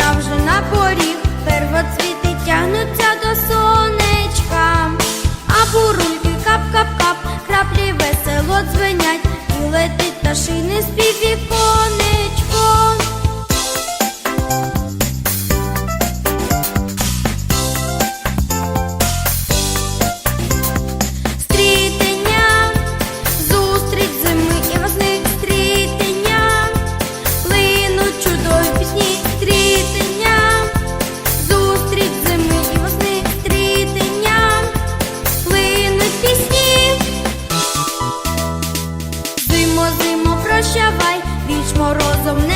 нам вже на поріг, первоцвіти тягнуться до сонечка, а бурульки кап-кап-кап, краплі весело дзвенять, і летить та шини з піввіку. зимо прощавай, віч морозом.